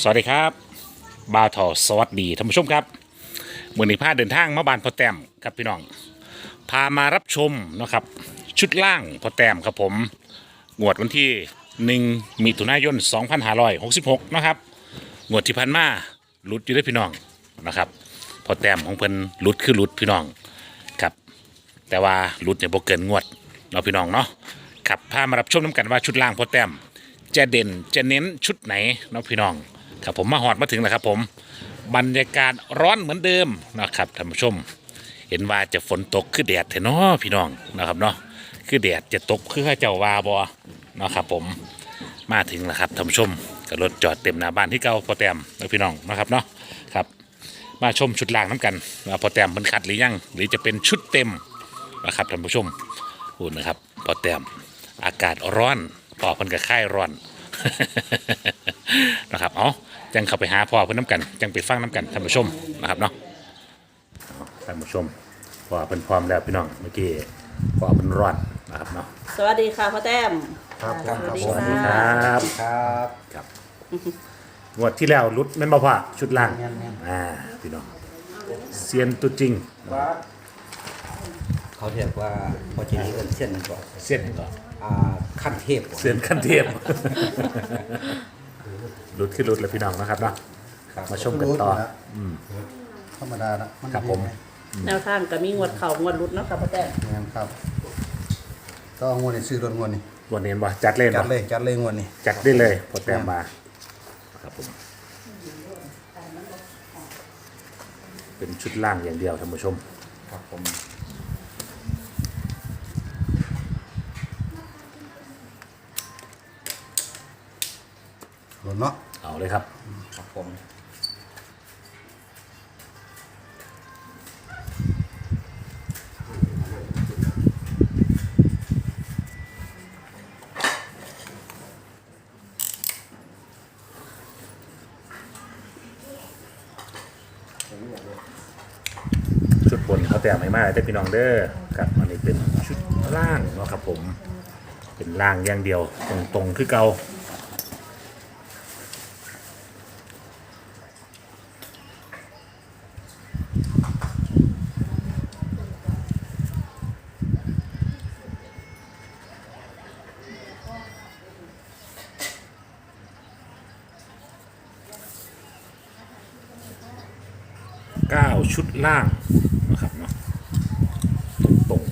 สวัสดีครับบาวทอสวัสดีท่านผู้ชมครับเมือนี้พาเดินทางมาบานพอแต้มครับพี่น้อง พามารับชมนะครับ ชุดล่างพอแต้มครับผมงวดวันที่ 1มีถุนายน 2566 นะครับงวดที่พันมาหลุดอยู่ได้พี่น้องนะครับ พอแต้มของเพิ่นหลุดคือหลุดพี่น้องครับ แต่ว่าหลุดเนี่ยบ่เกินงวดเนาะพี่น้องเนาะครับพามารับชมน้ำกันว่าชุดล่างพอแต้มจะเด่นจะเน้นชุดไหนเนาะพี่น้อง ครับผมมาหอดมาถึงแล้วครับผมบรรยากาศร้อนเหมือนเดิมนะครับท่านผู้ชม เห็นว่าจะฝนตกคือแดดเถอะเนาะพี่น้องนะครับเนาะคือแดดจะตกคือข้าเจ้าวาบอนะครับผมมาถึงแล้วครับท่านผู้ชมก็รถจอดเต็มหน้าบ้านที่เก่าพอแต้มนะพี่น้องนะครับเนาะครับ มาชมชุดล่างน้ำกันว่าพอแต้มมันคัดหรือยังหรือจะเป็นชุดเต็มนะครับท่านผู้ชมพูดนะครับพอแต้มอากาศร้อนพอเพิ่นกับค่ายร้อน นะครับ เอาจังเข้าไปหาพ่อเพิ่นน้ำกัน จังไปฟังน้ำกันท่านผู้ชมนะครับเนาะเอาท่านผู้ชมพ่อเพิ่นพร้อมแล้วพี่น้องเมื่อกี้พ่อเพิ่นร้อนนะครับเนาะ สวัสดีค่ะพ่อแต้ม ครับครับสวัสดีสวัสดีคค่ะรับครับครับงวดที่แล้วรุดแม่นบ่พ่อชุดล่างแม่นแม่นอ่า พี่น้องเซียนตัวจริง เขาเรียกว่าพอจะนี้เป็นเส้นก่อนเซียนก่อนอ่าขั้นเทพก่อนเซียนขั้นเทพ รุดขึ้นรุดเลยพี่น้องนะครับเนาะครับมาชมกันต่อธรรมดาละนครับผมแนวทางก็มีงวดเข่างวดรุดเนาะค่ะพ่อแต้มงานครับก็งวดนี้ซื้อรถงวดนี้วันนี้บ่จัดเล่นจัดบ่เลยจัดเลยงวดนี้จัดได้เลยพอแต้มมาครับผมเป็นชุดล่างอย่างเดียวท่านผู้ชม ครับผม รถเนาะเอาเลยครับครับผมชุดบนเขาแต่ไม่มากได้พี่น้องเด้อครับอันนี้เป็นชุดล่างเนาะครับผม เป็นล่างอย่างเดียวตรงๆคือเกา เก้าชุดล่างนะครับเนาะตรง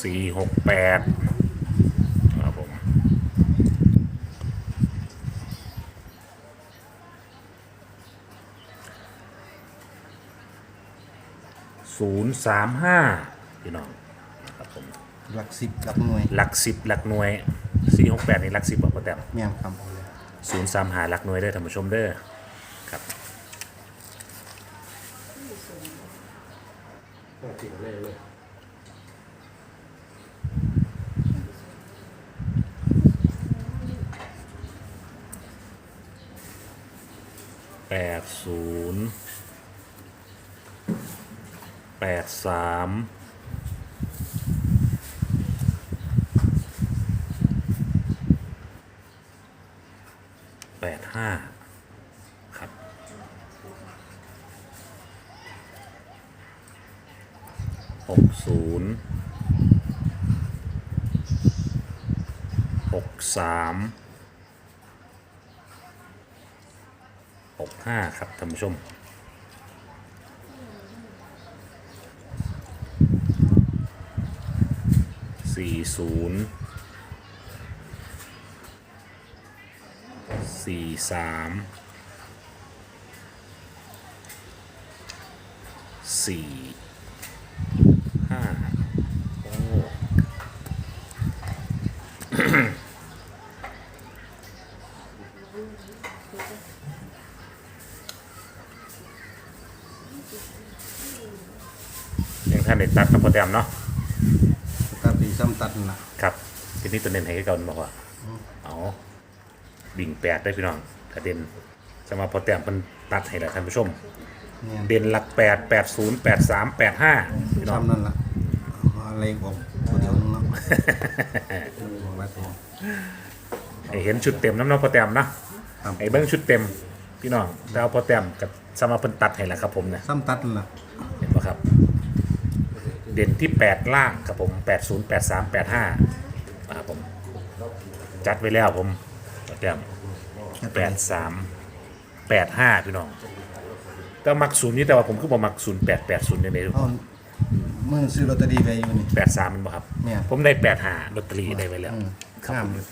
สี่หกแปดครับผมศูนย์ สามห้าพี่น้องนะครับผมหลักสิบหลักหน่วยหลักสิบหลักหน่วยสี่หกแปดนี่หลักสิบบอกพ่อแต้มแม่นครับศูนย์สามหาหลักหน่วยเด้อท่านผู้ชมเด้อครับแปดศูนย์ แปดสามแปดห้าครับ หกศูนย์หกสามหกห้าครับท่านผู้ชม สี่ศูนย์สี่สามสี่ห้าโอ้ยังท่านได้ตัดนะพอแต้มเนาะ ตัดดีซ้ำตัดนั่นล่ะครับทีนี้ตัวเน้นให้เก่าบอกว่า เอาบิ่งแปดได้พี่น้องกระเด็นสมาพอแต้มเป็นตัดให้แล้วท่านผู้ชม เนี่ยเด่นหลักแปดแปดศูนย์แปดสามแปดห้าพี่น้องซ้ำนั่นล่ะเอาอะไรบอกตัวเดียวนึงเนาะบอกไว้ตัว ให้เห็นชุดเต็มน้ำเน้องพอแต้มเนาะครับ ไอ้เบิ้งชุดเต็มพี่น้องแต่เอาพอแต้มกับสมาเพิ่นตัดให้แล้วครับผมเนี่ยซ้ำตัดนั่นล่ะเห็นไหมครับ เด่นที่ 8 ล่างครับผม 80 83 85นะครับผม จัดไว้แล้วผมแต้ม83 85 พี่น้อง แต่มักศูนย์นี่แต่ว่าผมคือบ่มักศูนย์แปดแปดศูนย์ในนี้เอามึงซื้อลอตเตอรี่ไปอยู่นี่ แปดสามมันบ่ครับ เนี่ย ผมได้แปดหาลอตเตอรี่ได้ไว้แล้ว อืมครับ งามผมเลย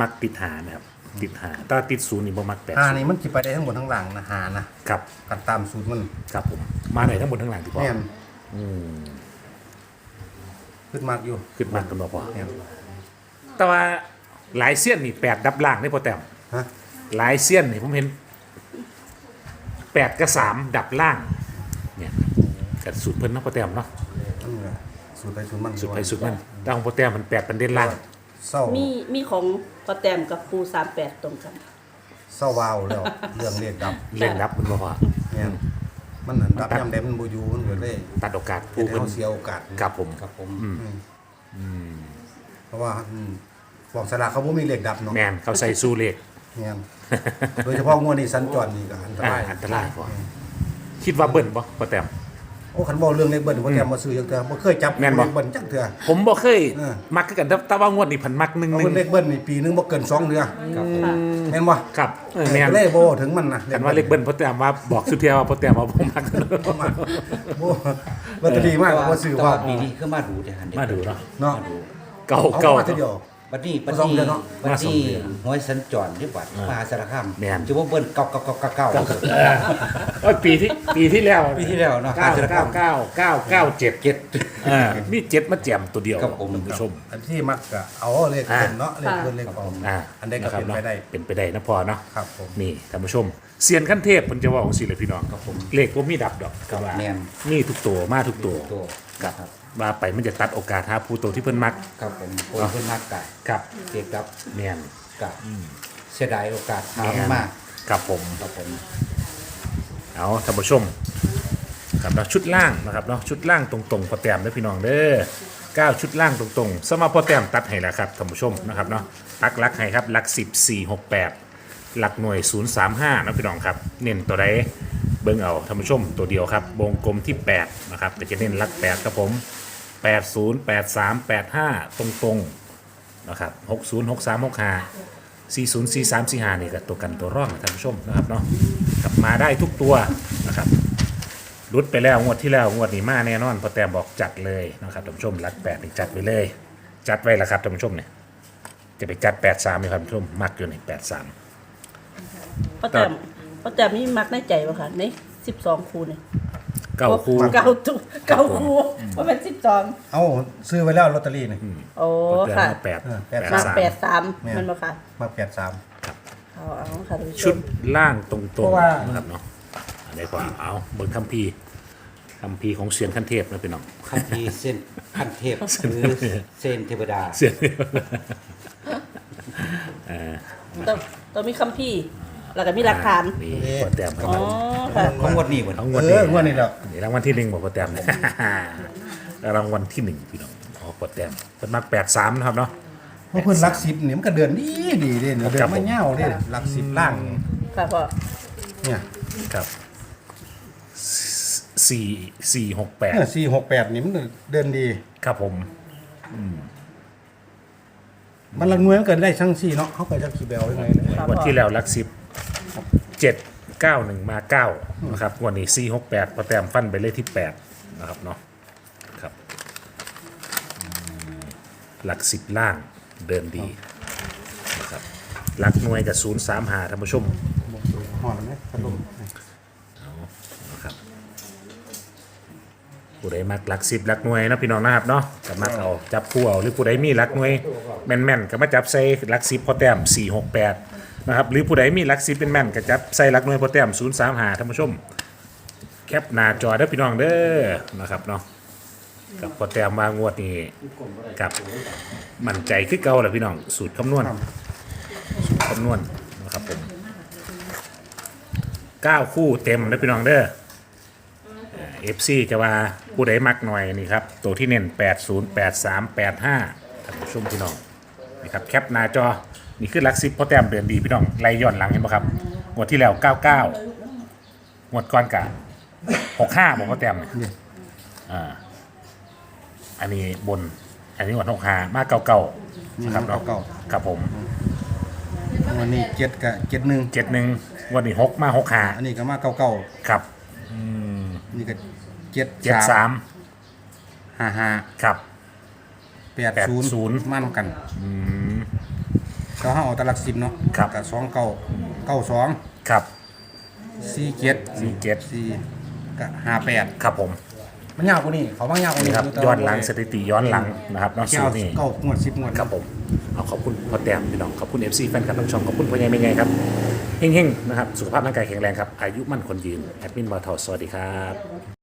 มักติดหานะครับ ติดหาถ้าติดศูนย์นี่บ่มักแปดหาศูนนี่ย์มันสิไปได้ทั้งหมดทั้งหลังนะหานะครับ กันตามสูตรมัน ครับผม มาไหนทั้งหมดทั้งหลังที่พอแม่นขึ้นมากอยู่ขึ้นมากันบ่พอแม่นแต่ว่าหลายเสี้ยนนี่แปดดับล่างได้พอแต้มฮะหลายเสี้ยนนี่ผมเห็นแปดกับสามดับล่าง เนี่ยกับสูตรเพิ่นเนาะพอแต้มเนาะนั่นแหละสูตรไปสูตรมันสูตรไปสูตรมันแต่ของพอแต้มมันแปดเป็นเด่นล่างเศร้ามีมีของพ่อแต้มกับปูสามแปดตรงกัน เศร้าวาวแล้ว เรื่องเลขดับเล่นดับมันบ่พอแม่น มันนั่นดับยามใดมันบ่อยู่มันก็เลยตัดโอกาสเฮ็ผู้ดให้เพิ่นเฮาเสียโอกาสกับผม ครับผมเพราะว่าอืมฟองสลากเขาบ่มีเลขดับเนาะแมนเขาใส่สู้เลขแม่นโดยเฉพาะงวดนี้สัญจรนี่ก็อันตอ่ารายอันตรายพอคิดว่าเบิ่นบ่พอแต้ม โอ้คันบ่เรื่องเลขเบิ้ลบ่แต้มบ่ซื้อจังเทื่อบ่เคยจับแม่นบ่เลขเบิ้ลจังเทื่อ ผมบ่เคยเออ มักคือกันแต่แต่ว่างวดนี้พันมักหนึ่งเอาหนึ่งเลขเบิ้ลนี่ปีนึงบ่เกิน2เดือนครับผมค่ะ แม่นบ่ครับเออแมนเลขบ่ถึงมันนะกันว่าเลขเบิ้ลพอแต้มว่าบอกสุดเทียวว่าพอแต้มว่าบ่มักบ่ลอตเตอรี่มากกว่าบ่ซื้อแต่ว่าว่า ปีนี้คือมาดูแต่หันเด็มาดูเนาะเนาะมาดูเก่าเอาเก่ามาทีเดียว บัดนี้บัดมาสองนี้เดือนเนาะบัดมาสองนี้เดือนหวยสัญจรที่วัดมหาสารคามแม่น จะว่าเบิ้ลเก้าเก้าเก้าเก้าเก้าเอ้ยปีที่ปีที่แล้วปีที่แล้วเนาะเก้าห้าสิบเก้าเก้าเก้าเก้าเก้าเจ็ดเจ็ด อ่ามีเจ็ดมาแจมตัวเดียวครับผม ท่านผู้ชม อันที่มักก็เอาเลขเบิ้ลเนาะเลขเบิ้ลเลขปลอมอ่าอันใดก็ะครับเป็นไปได้าะเป็นไปได้นะพอเนาะ ครับผม นี่ท่านผู้ชมเซียนขั้นเทพมันจะว่าของสิเลยพี่น้องครับผมเลขก็มีดับดอกก็ว่าแม่น มีทุกตัวมาทุกตัว ตัวครับ ว่าไปมันจะตัดโอกาสหาผู้ตัวที่เพิ่นมัก ครับผมโอ้ยเพิ่นมากกะครับเก็บครับแม่นกะเสียดายโอกาสถามแม่นมากครับผม ครับผมเอาท่านผู้ชมครับเนาะชุดล่างนะครับเนาะชุดล่างตรงๆพอแต้มเด้อพี่น้องเด้อเก้าชุดล่างตรงๆ สมาพอแต้มตัดให้แล้วครับท่านผู้ชมนะครับเนาะตักลักให้ครับลักสิบสี่หกแปดหลักหน่วย035นะพี่น้องครับ เน้นตัวใด เบิ่งเอาท่านผู้ชมตัวเดียวครับ วงกลมที่ 8 นะครับก็จะเน้นลัก 8 ครับผม 80 83 85 ตรงๆนะครับ60 63 65 40 43 45นี่ก็ตัวกันตัวร่องท่านผู้ชมนะครับเนาะกลับมาได้ทุกตัวนะครับรุดไปแล้วงวดที่แล้วงวดนี้มาแน่นอนพอแต้มบอกจัดเลยนะครับท่านผู้ชมลัก8นี่จัดไปเลย จัดไว้แล้วครับท่านผู้ชมเนี่ยจะไปจัด83นี่ครับท่านผู้ชมมักอยู่ใน83พ่อแต้ม พ่อแต้มนี่มักในใจป่ะค่ะในสิบสองคูเนี่ยเก้าคู่ เก้าตุเก้าคูว่าเป็นสิบสองเอาซื้อไว้แล้วลอตเตอรี่นี่ โอ้เดือนค่ะละแปดเออแปดมาสามแปดสามแม่น มันบ่ค่ะมา83เอาเอาค่ะท่านผู้ชชุดมล่างตรงเพราะว่า ๆนะครับเนาะอันนี้กว่าเอาเบิ่งคัมภีร์คัมภีร์ของเสียนขั้นเทพนะพี่น้องขั้นที่เส้นขั้นเทพหรือเส้นเทวดา เสียนต้องต้องมีคัมภีร์ แล้วก็มีหลักฐาน นี่พอแต้มครับอ๋อค่ะ ของงวดนี้เหมือนเอางเอวดนี้องวดนี้แล้วนี่รางวัลที่หนึ่งบอกพอแต้มรางวัลที่หนึ่งพี่น้องอ๋อพอแต้มเป็นมักแปดสามนะครับเนาะ เพราะเพิ่นหลัก10นี่มันก็เดือนดีดีเด้เนี่ยเดือครันบผมมาเหย้าเด้หลัก10ล่างนี่ค่ะพ่อ เนี่ยครับสี่สี่หกแปดเออ468นี่มันเดินดี ครับผม มันละหน่วยมันเกินได้ทั้ง4เนาะเฮาก็จะขี่แบวยังไงนะครับ วันพ่อที่แล้วลักสิบ เจ็ดเก้าหนึ่งมาเก้านะครับวันนี้สี่หกแปดพอแต้มฟันไปเลขที่แปดนะครับเนาะครับอืมหลักสิบล่างเดินดีนะครับหลักหน่วยกับศูนย์สามหาท่านผู้ชมหอนไหมพัดลมนะครับผู้ใดมักหลักสิบหลักหน่วยนะพี่น้องนะครับเนาะก็มักเอาจับคู่เอาหรือผู้ใดมีหลักหน่วยแม่นๆก็มาจับใส่หลักสิบพอแต้มสี่หกแปด นะครับหรือผู้ใดมีลักสิบเป็นแม่นก็จับใส่ลักหน่วยพอแต้มศูนย์สามหาท่านผู้ชม แคปหน้าจอเด้อพี่น้องเด้อนะครับเนาะกับพอแต้มมางวดนี้กับมั่นใจคือเก่าแหละพี่น้องสูตรคำนวณสูตรคำนวณนะครับผมเก้าคู่เต็มนะพี่น้องเด้อเอฟซีจะว่าผู้ใดมักหน่อยนี่ครับตัวที่เน้น 80 83 85ท่านผู้ชมพี่น้องนี่ครับแคปหน้าจอ นี่คือหลักสิบพอแต้มเดินดีพี่น้องไล่ย้อนหลังเห็นไหมครับงวดที่แล้ว99งวดก่อนกะหกห้าบอกว่าแต้มเนี่ยอ่าอันนี้บน อันนี้งวดหกห้ามากเก่าเก่าๆนี่นะครับเก่าเก่าครับผมๆวันนี้เจ็ดกับเจ็ดหนึ่งเจ็ดหนึ่งงวันนี้หกมาหกห้าอันนี้ก็มาเก่าเก่าครับๆนี่ก็เจ็ดเจ็ดสามห้าห้าครับแปดศูนย์80มาทำกัน ก็ห้าเอาแตลักสิบเนาะครับ กับสองเก้าเก้าสองครับ สี่เจ็ดสี่เจ็ด สี่กับห้าแปดครับผมมันยาวกว่านี้เขามายาวกว่านี่นี้ครับแต่ย้ว่าอนหลังสถิติย้อนหลังนะครับน้องแค่สูเอานี่ เก้างวดสิบงวด ครับผมเอาขอบคุณพ่อแต้มพี่น้องขอบคุณเอฟซีแฟนคลับทั้งช่องขอบคุณพ่อใหญ่แม่ใหญ่ครับเฮงๆนะครับ สุขภาพร่างกายแข็งแรงครับ อายุมั่นคนยืน แอดมินบอทอสวัสดีครับ